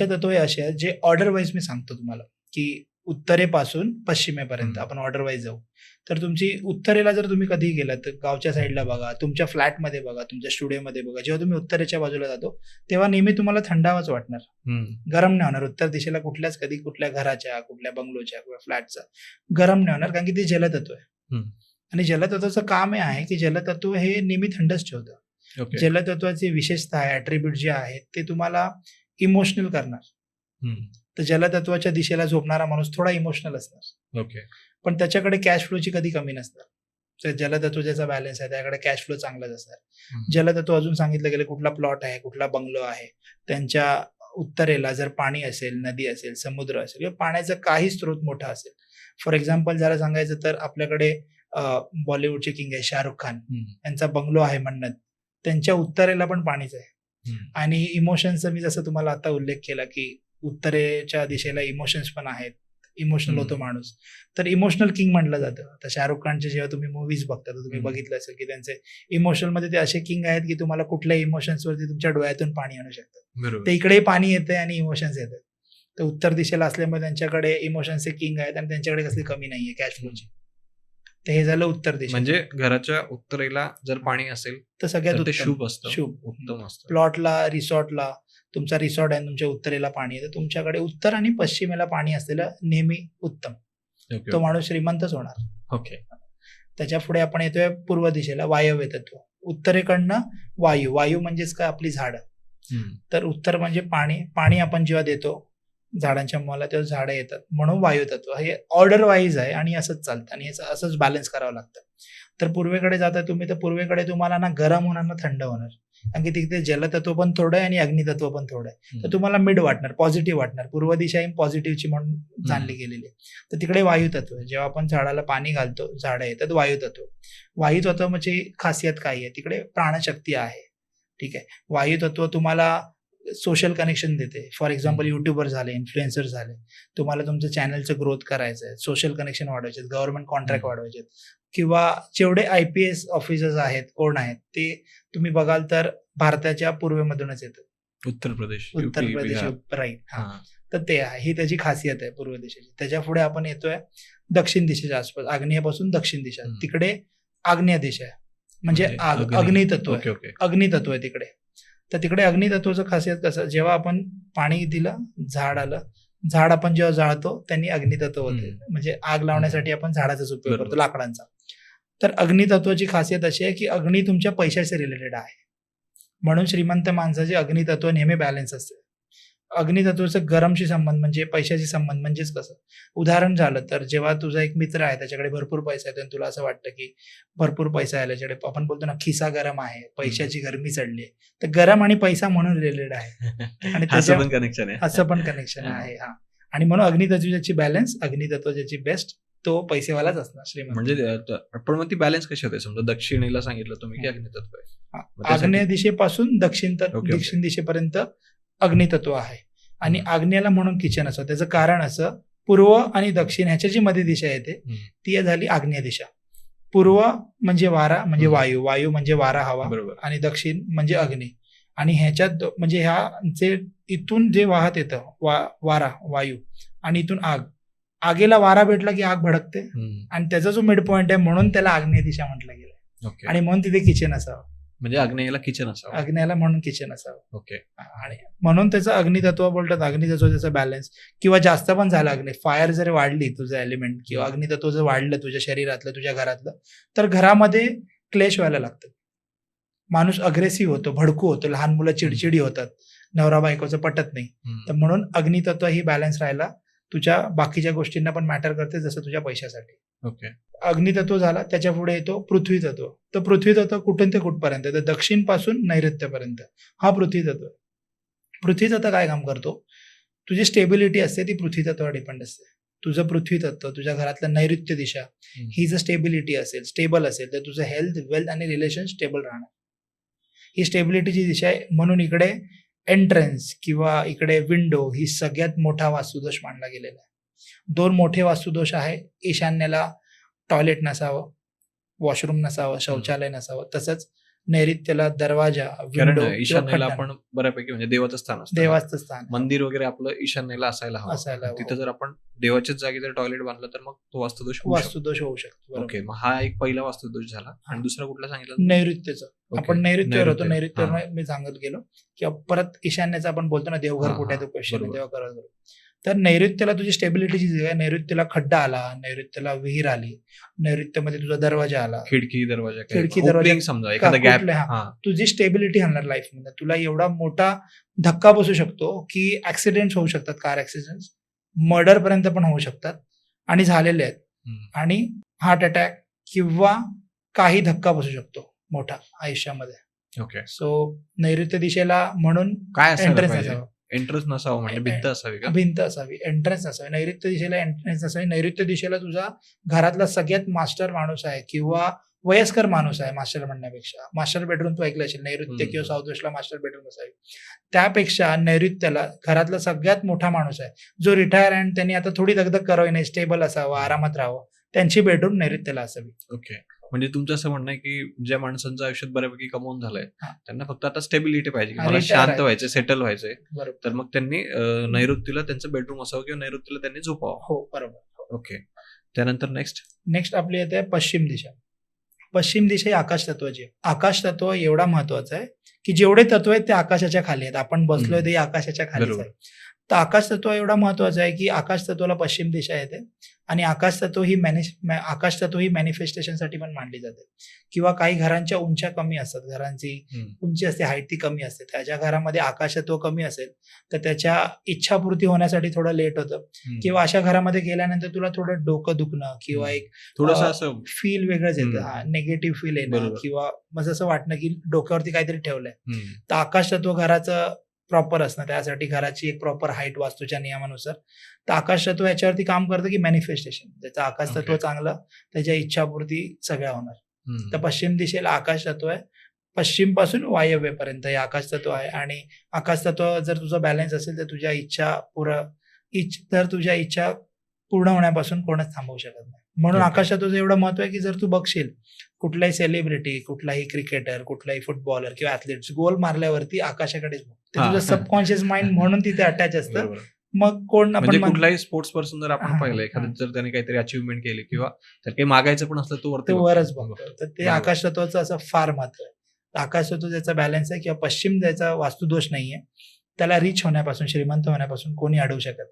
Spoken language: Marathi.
पंचतत्व हे असे आहेत जे ऑर्डर वाईज मी सांगतो तुम्हाला की उत्तरेपासून पश्चिमेपर्यंत. आपण ऑर्डर वाईज जाऊ तर तुमची उत्तरेला जर तुम्ही कधी गेलात तर गावच्या साईडला बघा तुमच्या फ्लॅटमध्ये बघा तुमच्या स्टुडिओमध्ये बघा जेव्हा तुम्ही उत्तरेच्या बाजूला जातो तेव्हा नेहमी तुम्हाला थंडावाच वाटणार. गरम नाही होणार उत्तर दिशेला कुठल्याच कधी कुठल्या घराच्या कुठल्या बंगलोच्या किंवा फ्लॅटचा गरम नाही होणार कारण की ते जलतत्व आहे. आणि जलतत्वाचं काम हे आहे की जलतत्व हे नेहमी थंडच ठेवतं जलतत्वाची विशेषता आहे ॲट्रिब्यूट जे आहेत ते तुम्हाला इमोशनल करणार. तर जलतत्वाच्या दिशेला झोपणारा माणूस थोडा इमोशनल असणार ओके पण त्याच्याकडे कॅश फ्लोची कधी कमी नसणार तर जलतत्व ज्याचा बॅलन्स आहे त्याकडे कॅश फ्लो चांगलाच असणार. जलतत्व अजून सांगितलं गेलं कुठला प्लॉट आहे कुठला बंगलो आहे त्यांच्या उत्तरेला जर पाणी असेल नदी असेल समुद्र असेल किंवा पाण्याचा काही स्रोत मोठा असेल फॉर एक्झाम्पल जरा सांगायचं तर आपल्याकडे बॉलिवूडचे किंग आहे शाहरुख खान. यांचा बंगलो आहे म्हणणं त्यांच्या उत्तरेला पण पाणीच आहे. आणि इमोशन्सचा मी जसं तुम्हाला आता उल्लेख केला की उत्तरेच्या दिशेला इमोशन्स पण आहेत. इमोशनल. होतो माणूस. तर इमोशनल किंग म्हटलं जातं. आता शाहरुख खानचे जेव्हा तुम्ही मूवीज बघता तर तुम्ही. बघितलं असेल की त्यांचे इमोशनलमध्ये ते असे किंग आहेत की तुम्हाला कुठल्याही इमोशन्स वरती तुमच्या डोळ्यातून पाणी आणू शकतात ते इकडेही पाणी येते आणि इमोशन्स येतात. तर उत्तर दिशेला असल्यामुळे त्यांच्याकडे इमोशन्सचे किंग आहेत आणि त्यांच्याकडे कसली कमी नाहीये कॅश फ्लोची तर हे झालं उत्तर दिशा म्हणजे घराच्या उत्तरेला जर पाणी असेल तर सगळ्यात. शुभ असतं. शुभ. उत्तम असतं. प्लॉटला रिसॉर्टला तुमचा रिसॉर्ट आहे तुमच्या उत्तरेला पाणी आहे तर तुमच्याकडे उत्तर आणि पश्चिमेला पाणी असलेलं नेहमी उत्तम. तो माणूस श्रीमंतच होणार. ओके. त्याच्या पुढे आपण येतोय पूर्व दिशेला वायव्य तत्व. उत्तरेकडनं वायू. वायू म्हणजेच काय? आपली झाडं. तर उत्तर म्हणजे पाणी. पाणी आपण जेव्हा देतो झाडांच्या मुळाला तेव्हा झाडं येतात. म्हणून वायू तत्व हे ऑर्डर वाईज आहे आणि असंच चालतं आणि असंच बॅलन्स करावं लागतं. तर पूर्वेकडे जाता तुम्ही तर पूर्वेकडे तुम्हाला ना गरम होणार ना थंड होणार. कारण की तिथे जलतत्व पण थोडं आहे आणि अग्नितत्व पण थोडं आहे. तर. तुम्हाला मिड वाटणार पॉझिटिव्ह वाटणार. पूर्व दिशा ही पॉझिटिव्हची म्हणून जाणली गेलेली आहे. तर तिकडे वायू तत्व आहे. जेव्हा आपण झाडाला पाणी घालतो झाडं येतात वायू तत्व वायू तत्वाची खासियत काय आहे? तिकडे प्राणशक्ती आहे. ठीक आहे. वायू तत्व तुम्हाला सोशल कनेक्शन देते. फॉर एक्झाम्पल युट्यूबर झाले इन्फ्लुएन्सर झाले. तुम्हाला तुमचं चॅनलचं ग्रोथ करायचं आहे सोशल कनेक्शन वाढवायचे गव्हर्नमेंट कॉन्ट्रॅक्ट. वाढवायचे किंवा जेवढे आय पी एस ऑफिसर्स आहेत कोण आहेत ते तुम्ही बघाल तर भारताच्या पूर्वेमधूनच येतात उत्तर प्रदेश उत्तर प्रदेश. राईट हा. तर ते आहे ही त्याची खासियत आहे पूर्व दिशेची. त्याच्या पुढे आपण येतोय दक्षिण दिशेच्या आसपास आग्नेयापासून दक्षिण दिशा. तिकडे आग्नेय दिशा आहे. म्हणजे म्हणजे. अग्नितत्व आहे. अग्नितत्व आहे तिकडे. तर तिकडे अग्नितत्वाचं खासियत कसं जेव्हा आपण पाणी दिलं झाड आलं झाड आपण जेव्हा जाळतो त्यांनी अग्नितत्व होते. म्हणजे आग लावण्यासाठी आपण झाडाचाच उपयोग. करतो लाकडांचा तर अग्नितत्वाची खासियत अशी आहे की अग्नी तुमच्या पैशाशी रिलेटेड आहे म्हणून श्रीमंत माणसाचे अग्नितत्व नेहमी बॅलन्स असते अग्नितत्वाचं गरमशी संबंध म्हणजे पैशाशी संबंध म्हणजेच कसं? उदाहरण झालं तर जेव्हा तुझा एक मित्र आहे त्याच्याकडे भरपूर पैसा येतो आणि तुला असं वाटतं की भरपूर पैसा आहे त्याच्याकडे. आपण बोलतो ना खिसा गरम आहे पैशाची गरमी चढली आहे. तर गरम आणि पैसा म्हणून रिलेटेड आहे. आणि असं त्याच्या पण कनेक्शन आहे. असं पण कनेक्शन हा. आहे हा. आणि म्हणून अग्नितत्वाची बॅलन्स अग्नितत्वाची बेस्ट तो पैसेवालाच असणार श्रीमंत. म्हणजे पण मग ती बॅलन्स कशी होते? समजा दक्षिणेला सांगितलं तुम्ही की. अग्नितत्व आहे. आग्नेय दिशेपासून दक्षिण. दक्षिण दिशेपर्यंत अग्नितत्व आहे. आणि हम्म. आग्नेयाला म्हणून किचन असं त्याचं कारण असं पूर्व आणि दक्षिण ह्याच्या जी मध्ये दिशा येते. ती झाली आग्नेय दिशा. पूर्व म्हणजे वारा म्हणजे. वायू. वायू म्हणजे वारा हवा आणि दक्षिण म्हणजे अग्नी. आणि ह्याच्यात म्हणजे ह्या जे इथून जे वाहत येतं वा वारा वायू आणि इथून आग. आगेला वारा भेटला की आग भडकते. आणि त्याचा जो मिड पॉइंट आहे म्हणून त्याला आग्नेय दिशा म्हटलं गेलं आणि म्हणून तिथे किचन असावं. म्हणजे आग्नेयला किचन असावं. अग्नेयाला म्हणून किचन असावं. ओके. आणि म्हणून त्याचं अग्नितत्व बोलतात अग्नितत्व त्याचं बॅलन्स किंवा जास्त पण झालं अग्नी फायर जर वाढली तुझं एलिमेंट किंवा अग्नितत्व जर वाढलं तुझ्या शरीरातलं तुझ्या घरातलं तर घरामध्ये क्लेश व्हायला लागतं. माणूस अग्रेसिव्ह होतो भडकू होतो लहान मुलं चिडचिडी होतात नवरा बायकोचं पटत नाही. तर म्हणून अग्नितत्व ही बॅलन्स राहायला तुझ्या बाकीच्या गोष्टींना पण मॅटर करते जसं तुझ्या पैशासाठी. ओके. अग्नितत्व झाला त्याच्या पुढे येतो पृथ्वी तत्व तर पृथ्वी तत्व कुठून ते कुठपर्यंत? तर दक्षिणपासून नैऋत्यपर्यंत. हा पृथ्वी तत्व. पृथ्वी तत्व काय काम करतो? तुझी स्टेबिलिटी असते ती पृथ्वी तत्वावर डिपेंड असते. तुझं पृथ्वी तत्व तुझ्या घरातलं नैऋत्य दिशा. ही जर स्टेबिलिटी असेल स्टेबल असेल तर तुझं हेल्थ वेल्थ आणि रिलेशन स्टेबल राहणार. ही स्टेबिलिटीची दिशा आहे म्हणून इकडे एंट्रन्स किंवा इकडे विंडो ही सगळ्यात मोठा वास्तुदोष मानला गेलेला आहे. दोन मोठे वास्तुदोष आहे ईशान्येला टॉयलेट नसावं वॉशरूम नसावं शौचालय नसावं तसंच नैऋत्यला दरवाजा ईशान्येला आपण बऱ्यापैकी म्हणजे देवाचं स्थान असतं देवाचं स्थान मंदिर वगैरे आपलं ईशान्येला असायला हवं असायला. तिथं जर आपण देवाच्याच जागी जर टॉयलेट बांधलं तर मग तो वास्तुदोष. वास्तुदोष होऊ शकतो. ओके मग हा एक पहिला वास्तुदोष झाला आणि दुसरा कुठला सांगितलं नैऋत्यचं. आपण नैऋत्यवर होतो नैऋत्य. नैऋत्यवर. मी सांगत गेलो की परत ईशान्याचं आपण बोलतो ना देवघर कुठे तो क्वेश्चन बरोबर. तर नैऋत्यला तुझी स्टेबिलिटीची जी आहे. नैऋत्यला खड्डा आला नैऋत्यला विहीर आली नैऋत्यमध्ये तुझा दरवाजा आला. खिडकी दरवाजा? खिडकी, दरवाजा, समजा हा? तुझी स्टेबिलिटी आणणार लाईफमध्ये तुला एवढा मोठा धक्का बसू शकतो की ऍक्सिडेंट होऊ शकतात कार ऍक्सिडेंट मर्डर पर्यंत पण होऊ शकतात. आणि झालेले आहेत. आणि हार्ट अटॅक किंवा काही धक्का बसू शकतो मोठा आयुष्यामध्ये. ओके सो नैऋत्य दिशेला म्हणून काय एंट्रन्स असावा. एंट्रन्स नसावं म्हणजे भिंत असावी का? भिंत असावी. एंट्रन्स असावी नैऋत्य दिशेला एंट्रन्स असावी नैऋत्य दिशेला तुझा घरातला सगळ्यात मास्टर माणूस आहे किंवा वयस्कर माणूस आहे मास्टर म्हणण्यापेक्षा. मास्टर बेडरूम तू ऐकलं असेल नैऋत्य. किंवा साऊथ वेस्टला मास्टर बेडरूम असावी. त्यापेक्षा नैऋत्यला घरातला सगळ्यात मोठा माणूस आहे. जो रिटायर आणि त्यांनी आता थोडी दगदग करावी नाही स्टेबल असावं आरामात राहावं त्यांची बेडरूम नैऋत्यला असावी. ओके म्हणजे तुमचं असं म्हणणं आहे की ज्या माणसांचं आयुष्यात बऱ्यापैकी कमवून झालंय हा. त्यांना फक्त आता स्टेबिलिटी पाहिजे हा, मला शांत आहे. व्हायचंय सेटल व्हायचंय. तर मग त्यांनी नैऋत्यला त्यांचं बेडरूम असावं किंवा नैऋत्यला त्यांनी झोपावं. हो बरोबर. ओके त्यानंतर नेक्स्ट नेक्स्ट आपली येते पश्चिम दिशा. पश्चिम दिशा ही आकाश तत्वाची आहे. आकाश तत्व एवढा महत्वाचं आहे की जेवढे तत्व आहेत ते आकाशाच्या खाली आहेत. आपण बसलोय ते आकाशाच्या बरोबर. आहे. तर आकाश तत्व एवढा महत्वाचं आहे की आकाश तत्वाला पश्चिम दिशा येते आणि आकाश तत्व ही मॅनि मॅ- आकाश तत्व ही मॅनिफेस्टेशनसाठी पण मांडली जाते. किंवा काही घरांच्या उंच्या कमी असतात. घरांची उंची असते हाईट ती कमी असते. त्याच्या घरामध्ये आकाश तत्व कमी असेल तर त्याच्या इच्छापूर्ती होण्यासाठी थोडं लेट होतं. किंवा अशा घरामध्ये गेल्यानंतर तुला थोडं डोकं दुखणं किंवा. एक थोडस असं फील वेगळंच येतं. हा निगेटिव्ह फील येणं. किंवा मग असं वाटणं की डोक्यावरती काहीतरी ठेवलंय. तर आकाश तत्व घराचं प्रॉपर असणं त्यासाठी घराची एक प्रॉपर हाईट वास्तूच्या नियमानुसार. तर आकाश तत्व याच्यावरती काम करतं की मॅनिफेस्टेशन त्याचं आकाश तत्व. चांगलं त्याच्या इच्छापूर्ती सगळ्या होणार. तर पश्चिम दिशेला आकाश तत्व आहे. पश्चिमपासून वायव्येपर्यंत हे आकाश तत्व आहे. आणि आकाश तत्व जर तुझं बॅलन्स असेल तर तुझ्या इच्छा पुर इच्छ तर तुझ्या इच्छा पूर्ण होण्यापासून कोणच थांबवू शकत नाही म्हणून Okay. आकाश तत्वाचं एवढं महत्त्व आहे की जर तू बघशील कुठलाही सेलिब्रिटी कुठलाही क्रिकेटर कुठलाही फुटबॉलर किंवा ऍथलीट गोल मारल्यावरती आकाशाकडेच बघ. ते. तुझं सबकॉन्शियस माइंड म्हणून तिथे अटॅच असतं. मग कोण आपण म्हणजे म्हण- कुठलाही स्पोर्ट्स पर्सन जर आपण पाहिलं. एखादं जर त्याने काहीतरी अचिव्हमेंट केली किंवा तर काही मागायचं पण असलं तो वरती. वरच बघतो तर ते बरोबर. आकाश तत्वाचं असं फार महत्त्व आहे तर आकाश तत्व ज्याचा बॅलन्स आहे किंवा पश्चिम ज्याचा वास्तुदोष नाहीये त्याला रिच होण्यापासून श्रीमंत होण्यापासून कोणी अडवू शकत